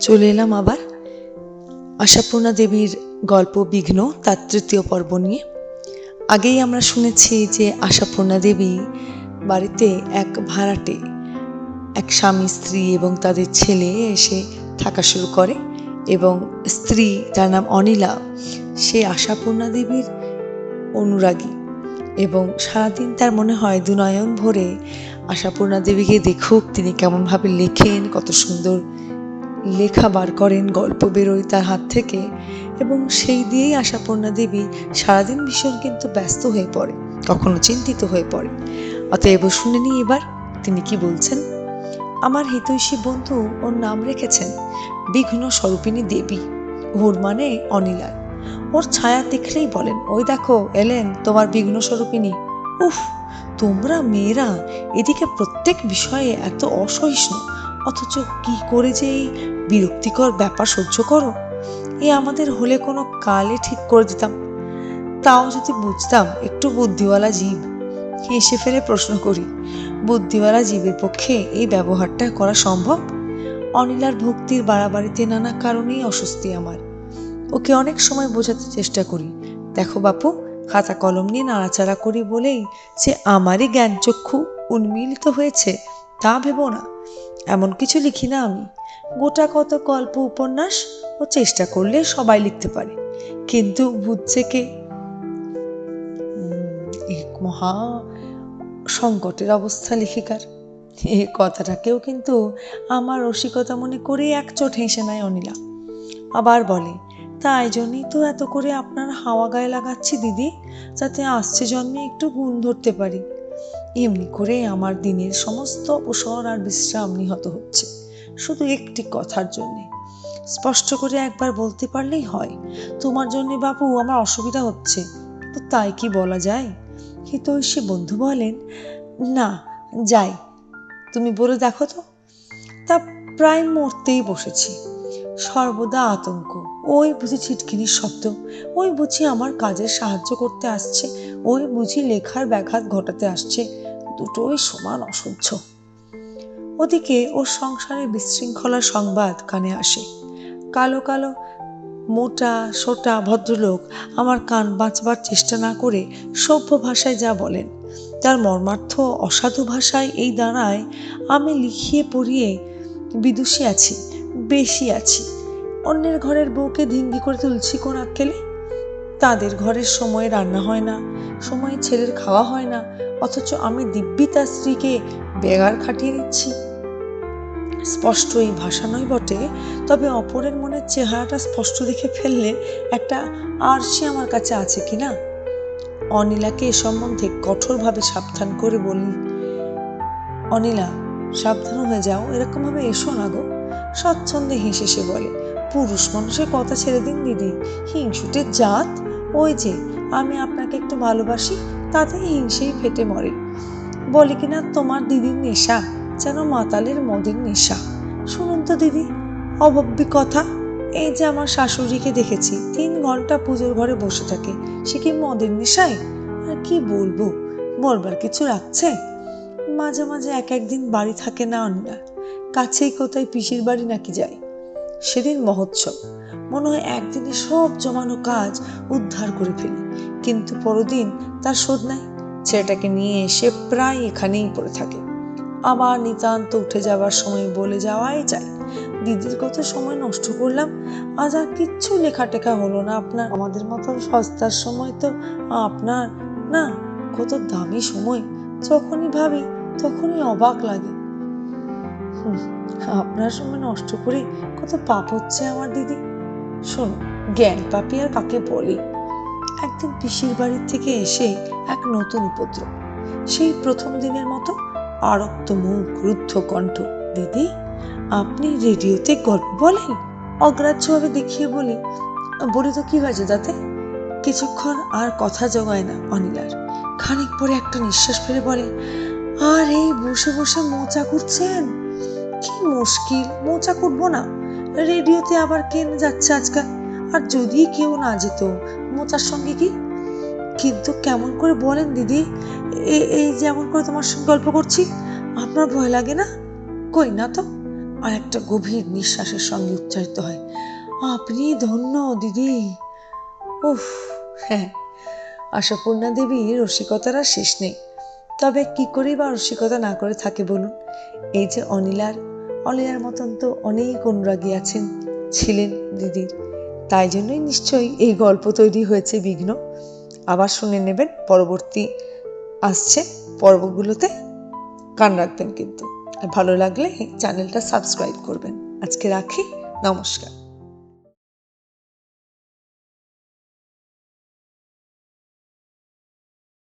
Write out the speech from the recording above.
চলে এলাম আবার। আশাপূর্ণা দেবীর গল্প, বিঘ্ন, তার তৃতীয় পর্ব নিয়ে। আগেই আমরা শুনেছি যে আশাপূর্ণা দেবী বাড়িতে এক ভাড়াটে, এক স্বামী, স্ত্রী এবং তাদের ছেলে এসে থাকা শুরু করে এবং স্ত্রী যার নাম অনিলা, সে আশাপূর্ণা দেবীর অনুরাগী এবং সারাদিন তার মনে হয় দুনয়ন ভরে আশাপূর্ণা দেবীকে দেখুক তিনি কেমনভাবে লেখেন, কত সুন্দর লেখা বার করেন, গল্প বেরোয় তার হাত থেকে এবং সেই দিয়েই আশাপূর্ণা দেবী সারাদিন ভীষণ কিন্তু ব্যস্ত হয়ে পড়ে, কখনো চিন্তিত হয়ে পড়ে। অতএব শুনে নিই এবার তিনি কি বলছেন, আমার হিতৈষী বন্ধু ওর নাম রেখেছেন বিঘ্ন স্বরূপিণী দেবী, ওর মানে অনিলার ওর ছায়া দেখলেই বলেন, ওই দেখো, এলেন তোমার বিঘ্ন স্বরূপিণী। উফ, তোমরা মেয়েরা এদিকে প্রত্যেক বিষয়ে এত অসহিষ্ণু, অথচ কি করে যে এই বিরক্তিকর ব্যাপার সহ্য করো। এ আমাদের হলে কোনো কালে ঠিক করে দিতাম। তাও যদি বুঝতাম একটু বুদ্ধিওয়ালা জীব। হেসে ফেলে প্রশ্ন করি, বুদ্ধিওয়ালা জীবের পক্ষে এই ব্যবহারটা করা সম্ভব? অনিলার ভক্তির বাড়াবাড়িতে নানা কারণেই অস্বস্তি আমার। ওকে অনেক সময় বোঝাতে চেষ্টা করি। দেখো বাপু, খাতা কলম নিয়ে নাড়াচাড়া করি বলেই যে আমারই জ্ঞান চক্ষু উন্মিলিত হয়েছে, তা ভেবো না। এমন কিছু লিখি না আমি। গোটা কত গল্প, উপন্যাস ও চেষ্টা করলে সবাই লিখতে পারে। কিন্তু বুঝছে কে? এক মহা সংকটের অবস্থা লেখিকার। এই কথাটাকেও কিন্তু আমার রসিকতা মনে করে এক চোট হেসে নেয় অনিলা। আবার বলে, তাই জন্যই তো এত করে আপনার হাওয়া গায়ে লাগাচ্ছি, দিদি, যাতে আসছে জন্মে একটু গুণ ধরতে পারি। এমনি করে আমার দিনের সমস্ত অবসর আর বিশ্রাম নিহত হচ্ছে। শুধু একটি কথার জন্যে। স্পষ্ট করে একবার বলতে পারলেই হয়, তোমার জন্যে বাবু আমার অসুবিধা হচ্ছে। তো তাই কি বলা যায়? হিতৈষী বন্ধু বলেন, না, যাই। তুমি বলে দেখো তো। তা প্রায় মরতেই বসেছি। সর্বদা আতঙ্ক। ওই বুঝি ছিটকিনির শব্দ, ওই বুঝি আমার কাজে সাহায্য করতে আসছে, ওই বুঝি লেখার ব্যাঘাত ঘটাতে আসছে। দুটোই সমান অসহ্য। ওদিকে ওর সংসারে বিশৃঙ্খলার সংবাদ কানে আসে। কালো কালো, মোটা, সোটা, ভদ্রলোক আমার কান বাঁচবার চেষ্টা না করে সভ্য ভাষায় যা বলেন। তার মর্মার্থ অসাধু ভাষায় এই দাঁড়ায়, আমি লিখিয়ে পড়িয়ে বিদুষী আছি, বেশি আছি। অন্যের ঘরের বউকে ধিঙ্গি করে তুলছি কোন আক্কেলে? তাদের ঘরের সময়ে রান্না হয় না, সময়ে ছেলের খাওয়া হয় না, অথচ আমি দিব্যি তার স্ত্রীকে বেগার খাটিয়ে নিচ্ছি স্পষ্ট এই ভাষা নয় বটে, তবে অপরের মনের চেহারাটা স্পষ্ট দেখে ফেললে একটা আরশি আমার কাছে আছে কি না? অনিলাকে এ সম্বন্ধে কঠোরভাবে সাবধান করে বলি, অনিলা, সাবধান হয়ে যাও, এরকমভাবে এসো না গো। স্বচ্ছন্দে হেসে সে বলে, পুরুষ মানুষের কথা ছেড়ে দিন দিদি হিংসুটের জাত? ওই যে, আমি আপনাকে একটু ভালোবাসি তাতে হিংসেই ফেটে মরে। বলে কিনা তোমার দিদির নেশা? যেন মাতালের মদের নেশা। শুনুন তো দিদি, অভব্যি কথা। এই যে আমার শাশুড়িকে দেখেছি, তিন ঘণ্টা পুজোর ঘরে বসে থাকে, সে কি মদের নেশায়? আর কি বলব, বলবার কিছু রাখছে মাঝে মাঝে এক একদিন বাড়ি থাকে না অন্যার কাছেই কোথায় পিসির বাড়ি নাকি যায়। সেদিন মহোৎসব, মনে হয় একদিনে সব জমানো কাজ উদ্ধার করে ফেলি, কিন্তু পরদিন তার শোধ নাই। ছেলেটাকে নিয়ে এসে প্রায় এখানেই পড়ে থাকে। আবার নিতান্ত উঠে যাওয়ার সময় বলে যাওয়াই যায়। দিদির কত সময় নষ্ট করলাম, আজ আর কিচ্ছু লেখা টেখা হলো না। আপনার আমাদের মতন সস্তার সময় তো আপনার, না, কত দামি সময়। যখনই ভাবি, তখনই অবাক লাগে। আপনার সময় নষ্ট করে কত পাপ হচ্ছে আমার দিদি। শোনো, জ্ঞান পাপি আর কাকে বলে? একদিন পিসির বাড়ির থেকে এসে এক নতুন উপদ্রব। সেই প্রথম দিনের মতো আরক্ত মুখ, রুদ্ধ কণ্ঠ, দিদি, আপনি রেডিওতে গল্প বলেন? অগ্রাহ্যভাবে দেখিয়ে বলি বলি তো কি হয়েছে তাতে? কিছুক্ষণ আর কথা জোগায় না অনিলার। খানিক পরে একটা নিঃশ্বাস ফেলে বলে, আর এই বসে বসে মোচা করছেন কি মুশকিল, মোচা করব না। রেডিওতে আবার কেন যাচ্ছে আজকাল? আর যদি কেউ না যেত, মোচার সঙ্গে কি কিন্তু কেমন করে বলেন দিদি? এই যেমন করে তোমার সঙ্গে গল্প করছি, আপনার ভয় লাগে না? কই না তো? আর একটা গভীর নিঃশ্বাসের সঙ্গে উচ্চারিত হয়, আপনি ধন্য দিদি। উফ হ্যাঁ আশাপূর্ণা দেবীর রসিকতার আর শেষ নেই। তবে কি করেই বা রসিকতা না করে থাকে বলুন? এই যে অনিলার অনিলার মতন তো অনেক অনুরাগী আছেন, ছিলেন দিদির। তাই জন্যই নিশ্চয়ই এই গল্প তৈরি হয়েছে বিঘ্ন। আবার শুনে নেবেন, পরবর্তী আসছে পর্বগুলোতে কান রাখবেন কিন্তু। আর ভালো লাগলে চ্যানেলটা সাবস্ক্রাইব করবেন। আজকে রাখি, নমস্কার।